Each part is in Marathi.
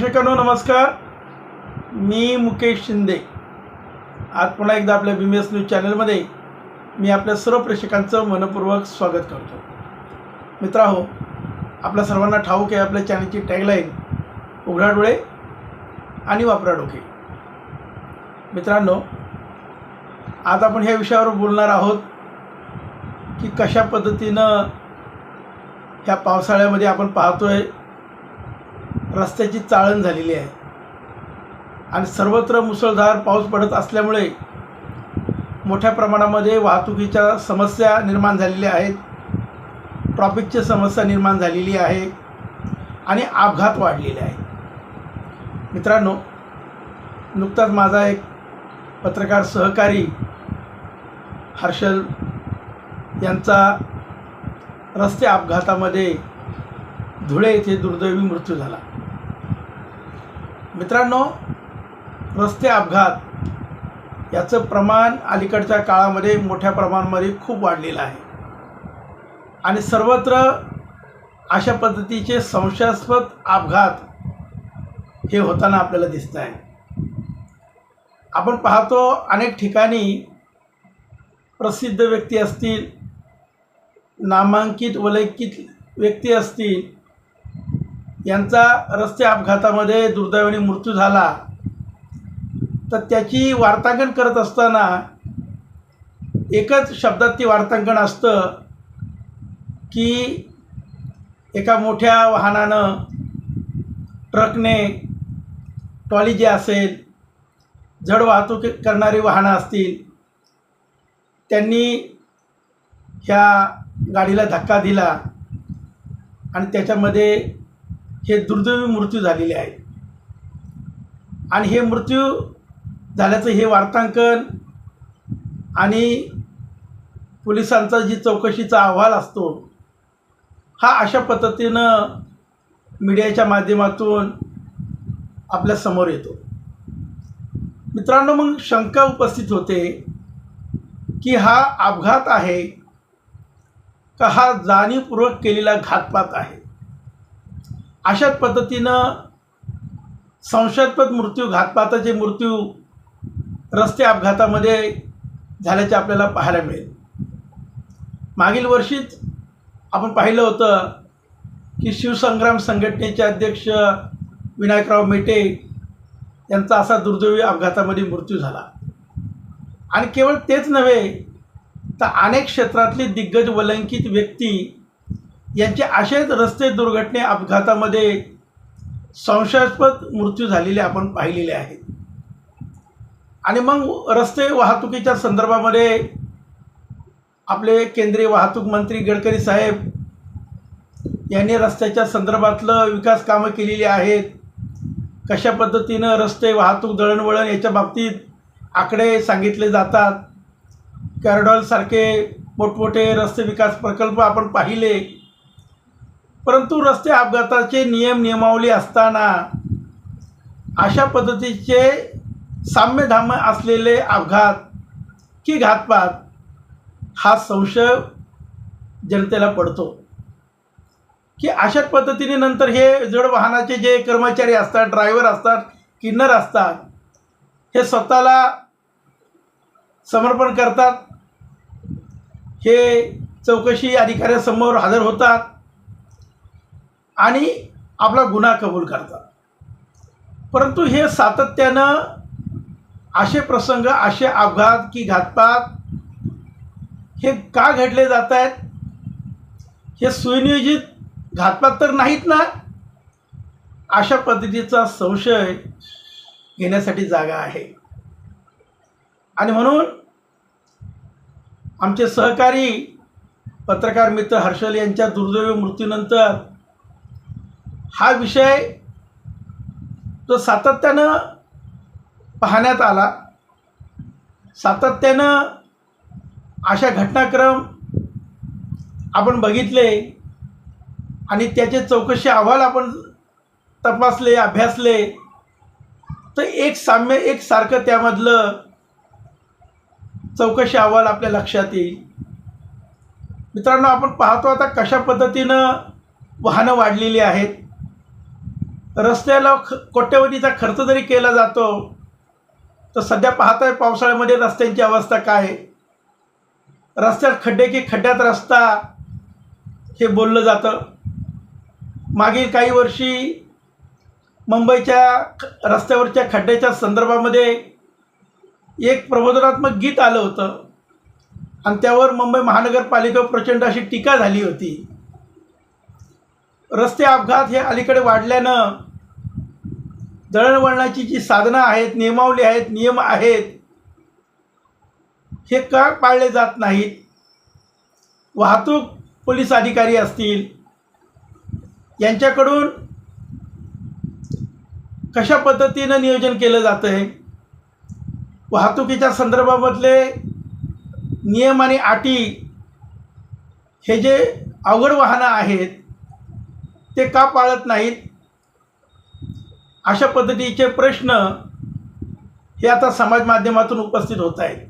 प्रेक्षकांनो नमस्कार. मी मुकेश शिंदे. आज पुन्हा एकदा आपल्या बी एस न्यूज चॅनलमध्ये मी आपल्या सर्व प्रेक्षकांचं मनपूर्वक स्वागत करतो. मित्राहो आपल्या सर्वांना ठाऊक आहे आपल्या चॅनलची टॅगलाईन उघडा डोळे आणि वापरा डोके. मित्रांनो आज आपण ह्या विषयावर बोलणार आहोत की कशा पद्धतीनं ह्या पावसाळ्यामध्ये आपण पाहतो आहे रस्त्याची चाळण झालेली आहे. आणि सर्वत्र मुसळधार पाऊस पडत असल्यामुळे मोठ्या प्रमाणामध्ये वाहतुकीच्या समस्या निर्माण झालेल्या आहेत. ट्रॉफिकची समस्या निर्माण झालेली आहे आणि अपघात वाढलेले आहेत. मित्रांनो नुकताच माझा एक पत्रकार सहकारी हर्षल यांचा रस्ते अपघातामध्ये धुळे येथे दुर्दैवी मृत्यू झाला. मित्रांनो रस्ते अपघात याचं प्रमाण अलीकडच्या काळामध्ये मोठ्या प्रमाणामध्ये खूप वाढलेलं आहे. आणि सर्वत्र अशा पद्धतीचे संशयास्पद अपघात हे होताना आपल्याला दिसत आहे. आपण पाहतो अनेक ठिकाणी प्रसिद्ध व्यक्ती असतील नामांकित वलैकित व्यक्ती असतील यांचा रस्ते अपघातामध्ये दुर्दैवाने मृत्यू झाला. तर त्याची वार्तांकन करत असताना एकच शब्दात ती वार्तांकन असतं की एका मोठ्या वाहनानं ट्रकने ट्रॉली जी असेल जड वाहतूक करणारी वाहनं असतील त्यांनी ह्या गाडीला धक्का दिला आणि त्याच्यामध्ये हे दुर्दैवी मृत्यू झालेले आहेत आणि हे मृत्यू झाल्याचं हे वार्तांकन आणि पोलिसांचा जी चौकशीचा अहवाल असतो हा अशा पद्धतीनं मीडियाच्या माध्यमातून आपल्यासमोर येतो. मित्रांनो मग शंका उपस्थित होते की हा अपघात आहे का? हा जाणीवपूर्वक केलेला घातपात आहे. अशाच पद्धतीनं संशयास्पद मृत्यू घातपाताचे मृत्यू रस्ते अपघातामध्ये झाल्याचे आपल्याला पाहायला मिळेल. मागील वर्षीच आपण पाहिलं होतं की शिवसंग्राम संघटनेचे अध्यक्ष विनायकराव मेटे यांचा असा दुर्दैवी अपघातामध्ये मृत्यू झाला. आणि केवळ तेच नव्हे तर अनेक क्षेत्रातली दिग्गज वलंकित व्यक्ती यांचे असेच रस्ते दुर्घटने अपघातामध्ये संशयास्पद मृत्यू झालेले आपण पाहिलेले आहेत. आणि मग रस्ते वाहतुकीच्या संदर्भामध्ये आपले केंद्रीय वाहतूक मंत्री गडकरी साहेब यांनी रस्त्याच्या संदर्भातलं विकास कामं केलेली आहेत. कशा पद्धतीनं रस्ते वाहतूक दळणवळण याच्या बाबतीत आकडे सांगितले जातात. कॅरडॉलसारखे मोठमोठे रस्ते विकास प्रकल्प आपण पाहिले. परंतु रस्ते अपघाताचे नियम नियमावली असताना अशा पद्धतीचे साम्यधाम्य असलेले अपघात की घातपात हा संशय जनतेला पडतो. की अशाच पद्धतीने नंतर हे जड वाहनाचे जे कर्मचारी असतात ड्रायव्हर असतात किन्नर असतात हे स्वतःला समर्पण करतात. हे चौकशी अधिकाऱ्यासमोर हजर होतात. आणि आपला गुन्हा कबूल करतात. परंतु हे सातत्यानं असे प्रसंग असे अपघात की घातपात हे का घडले जात आहेत? हे सुनियोजित घातपात तर नाहीत ना? अशा पद्धतीचा संशय घेण्यासाठी जागा आहे. आणि म्हणून आमचे सहकारी पत्रकार मित्र हर्षल यांच्या दुर्दैवी मृत्यूनंतर हा विषय जो सातत्यानं पाहण्यात आला सातत्यानं अशा घटनाक्रम आपण बघितले आणि त्याचे चौकशी अहवाल आपण तपासले अभ्यासले तर एक साम्य एक सारखं त्यामधलं चौकशी अहवाल आपल्या लक्षात येईल. मित्रांनो आपण पाहतो आता कशा पद्धतीनं वाहनं वाढलेली आहेत. रस्त्याला ख कोट्यवधीचा खर्च जरी केला जातो तर सध्या पाहताय पावसाळ्यामध्ये रस्त्यांची अवस्था काय आहे. रस्त्यात खड्डे की खड्ड्यात रस्ता हे बोललं जातं. मागील काही वर्षी मुंबईच्या ख- रस्त्यावरच्या खड्ड्याच्या संदर्भामध्ये एक प्रबोधनात्मक गीत आलं होतं. आणि त्यावर मुंबई महानगरपालिका प्रचंड अशी टीका झाली होती. रस्ते अपघात हे अलीकडे वाढल्यानं दळणवळणाची जी साधनं आहेत नियमावली आहेत नियम आहेत हे का पाळले जात नाहीत? वाहतूक पोलीस अधिकारी असतील यांच्याकडून कशा पद्धतीनं नियोजन केलं जातं आहे वाहतुकीच्या संदर्भामधले नियम आणि अटी हे जे अवघड वाहनं आहेत ते का पाळत नाहीत? अशा पद्धतीचे प्रश्न हे आता समाज माध्यमातून उपस्थित होत आहेत.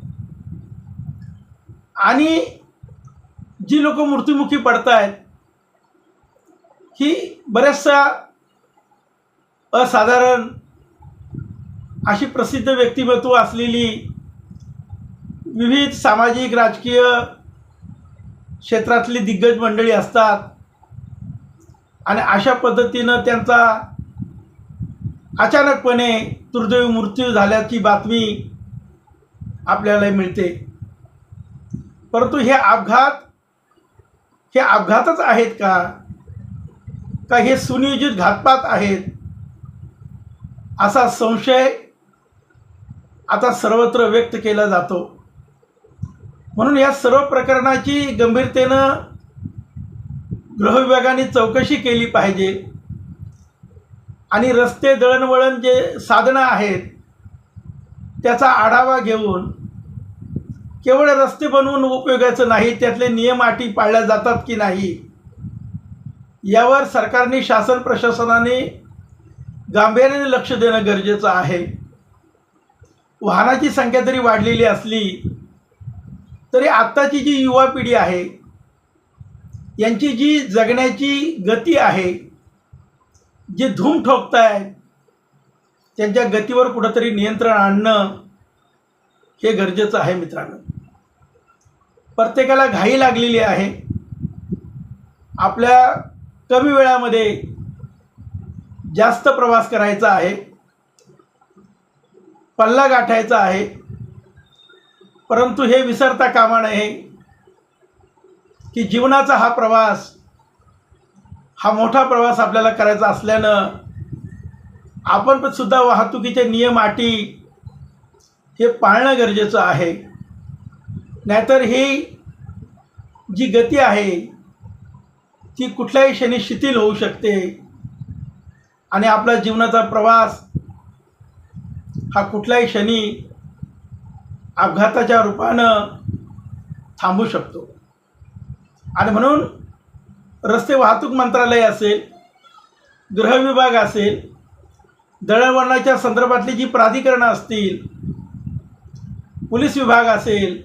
आणि जी लोक मृत्युमुखी पडत आहेत ही बऱ्याचशा असाधारण अशी प्रसिद्ध व्यक्तिमत्व असलेली विविध सामाजिक राजकीय क्षेत्रातली दिग्गज मंडळी असतात. आणि अशा पद्धतीनं त्यांचा अचानकपणे दुर्दैवी मृत्यू झाल्याची बातमी आपल्याला मिळते. परंतु हे अपघात हे अपघातच आहेत का? का हे सुनियोजित घातपात आहेत? असा संशय आता सर्वत्र व्यक्त केला जातो. म्हणून या सर्व प्रकरणाची गंभीरतेनं गृहविभागाने चौकशी केली पाहिजे. आणि रस्ते दळणवळण जे साधनं आहेत त्याचा आढावा घेऊन केवळ रस्ते बनवून उपयोगाचं नाही त्यातले नियम अटी पाळल्या जातात की नाही यावर सरकारने शासन प्रशासनाने गांभीर्याने लक्ष देणं गरजेचं आहे. वाहनाची संख्या जरी वाढलेली असली तरी आत्ताची जी युवा पिढी आहे यांची जी जगण्याची गती आहे जे धूम ठोकतायत त्यांच्या गतीवर कुठंतरी नियंत्रण आणणं हे गरजेचं आहे मित्रांनो. प्रत्येकाला घाई लागलेली आहे. आपल्या कमी वेळामध्ये जास्त प्रवास करायचा आहे. पल्ला गाठायचा आहे. परंतु हे विसरता कामा नये की जीवनाचा हा प्रवास हा मोठा प्रवास आपल्याला करायचा असल्यानं आपण पण सुद्धा वाहतुकीचे नियम अटी हे पाळणं गरजेचं आहे. नाहीतर ही जी गती आहे ती कुठल्याही क्षणी शिथिल होऊ शकते. आणि आपला जीवनाचा प्रवास हा कुठल्याही क्षणी अपघाताच्या रूपानं थांबू शकतो. आणि म्हणून रस्ते वाहतूक मंत्रालय असेल गृहविभाग असेल दळणवळणाच्या संदर्भातली जी प्राधिकरणं असतील पोलीस विभाग असेल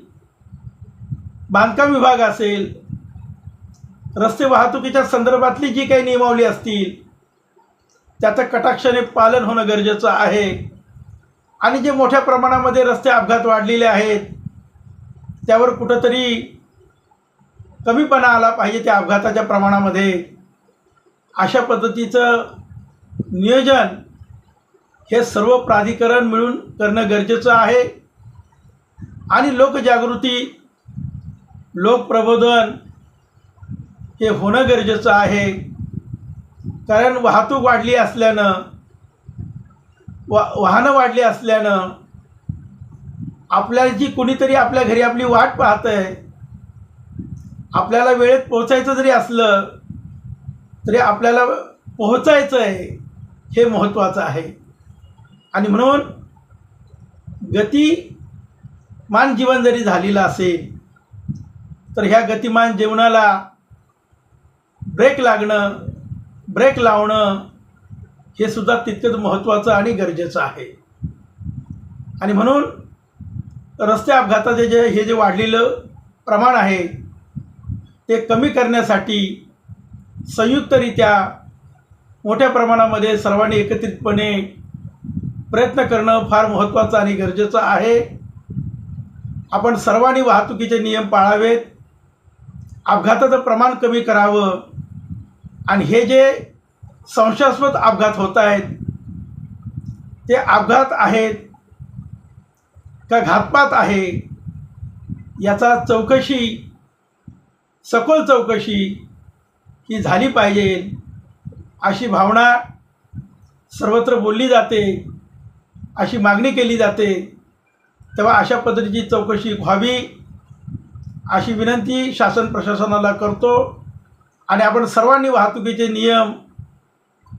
बांधकाम विभाग असेल रस्ते वाहतुकीच्या संदर्भातली जी काही नियमावली असतील त्याचं कटाक्षाने पालन होणं गरजेचं आहे. आणि जे मोठ्या प्रमाणामध्ये रस्ते अपघात वाढलेले आहेत त्यावर कुठंतरी कमीपणा आला पाहिजे त्या अपघाताच्या प्रमाणामध्ये. अशा पद्धतीचं नियोजन हे सर्व प्राधिकरण मिळून करणं गरजेचं आहे. आणि लोकजागृती लोकप्रबोधन हे होणं गरजेचं आहे. कारण वाहतूक वाढली असल्यानं वा वाहनं वाढली असल्यानं आपल्याची जी आपल्या घरी आपली वाट पाहत आहे आपल्याला वेळेत पोहोचायचं जरी असलं तरी आपल्याला पोहोचायचं आहे हे महत्त्वाचं आहे. आणि म्हणून गती मान जीवन जरी झालेलं असेल तर ह्या गतिमान जीवनाला ब्रेक लागणं ब्रेक लावणं हे सुद्धा तितकंच महत्त्वाचं आणि गरजेचं आहे. आणि म्हणून रस्ते अपघाताचे जे हे जे वाढलेलं प्रमाण आहे ते कमी करण्यासाठी संयुक्तरित्या मोठ्या प्रमाणामध्ये सर्वांनी एकत्रितपणे प्रयत्न करणं फार महत्त्वाचं आणि गरजेचं आहे. आपण सर्वांनी वाहतुकीचे नियम पाळावेत. अपघाताचं प्रमाण कमी करावं. आणि हे जे संशयास्पद अपघात होत आहेत ते अपघात आहेत का घातपात आहे याचा चौकशी सखोल चौकशी ही झाली पाहिजे अशी भावना सर्वत्र बोलली जाते अशी मागणी केली जाते. तेव्हा अशा पद्धतीची चौकशी व्हावी अशी विनंती शासन प्रशासनाला करतो आणि आपण सर्वांनी वाहतुकीचे नियम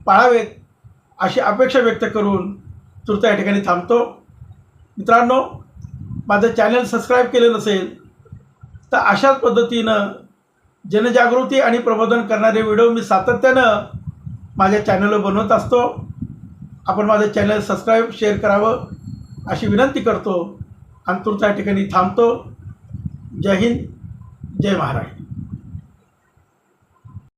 पाळावेत अशी अपेक्षा व्यक्त करून तुर्त या ठिकाणी थांबतो. मित्रांनो माझं चॅनल सबस्क्राईब केलं नसेल तर अशाच पद्धतीनं जनजागृती आणि प्रबोधन करणारे व्हिडिओ मी सातत्यानं माझ्या चॅनलवर बनवत असतो. आपण माझं चॅनल सबस्क्राईब शेअर करावं अशी विनंती करतो. आणि तुमच्या ठिकाणी थांबतो. जय हिंद जय महाराष्ट्र.